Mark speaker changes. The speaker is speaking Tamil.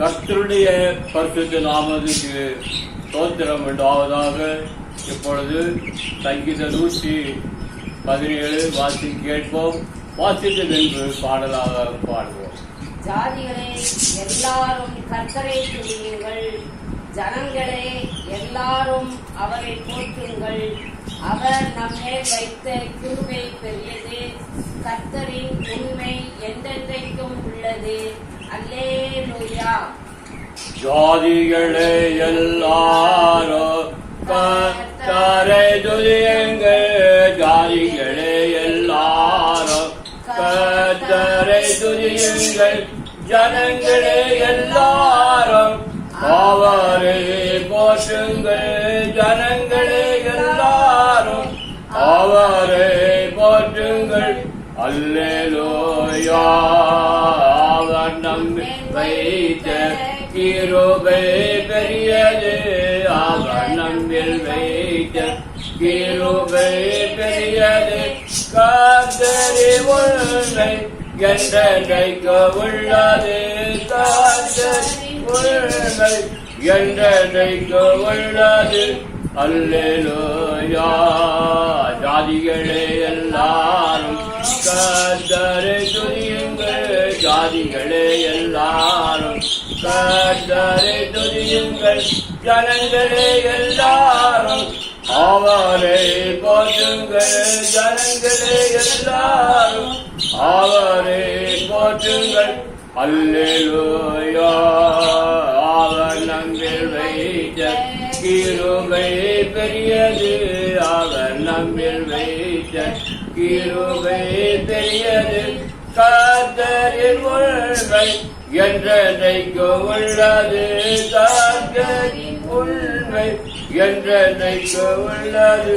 Speaker 1: கர்த்தருடைய பரிசுத்த நாமதுக்கு தோத்திரம் உண்டாவதாக இப்பொழுது சங்கீத நூற்றி பதினேழு வாசி கேட்போம். வாசித்து நின்று பாடலாக பாடுவோம்.
Speaker 2: ஜாதிகளே எல்லாரும் கர்த்தரை துதியுங்கள். ஜனங்களே எல்லாரும் அவரை போற்றுங்கள். அவர் நம்மே வைத்த கிருபை பெரியது. கர்த்தரின் உண்மை என்றென்றைக்கும் உள்ளது.
Speaker 1: ஜாதிகளே எல்லாரோ கத்தரை துதியுங்கள். ஜாதிகளே எல்லாரோ கத்தரை துதியுங்கள். ஜனங்களே எல்லாரும் அவரே போற்றுங்கள். ஜனங்களே எல்லாரும் அவரே போற்றுங்கள். அல்லேலோயா. வைத்த கிருபை பெரியது அவர் வைத்த கிருபை பெரியது. காத்தரி உண்மை என்றைக்கு உள்ளது காத்தரி உண்மை என்றைக்கு உள்ளது அல்லேலோயா ஜாதிகளே எல்லாரும் கர்த்தரை ஜாதிகளே எல்லாரும் கர்த்தரை துதியுங்கள். ஜனங்களே எல்லாரும் அவரை போற்றுங்கள். ஜனங்களே எல்லாரும் அவரை போற்றுங்கள். அல்லேலூயா. அவர் நம்பில் வைத்த கிருபை பெரியது. அவர் நம்பில் வைத்த கிருபை பெரியது. உண்மை என்றைக்கு உள்ளது காத்தரின் உண்மை என்றைக்கு உள்ளது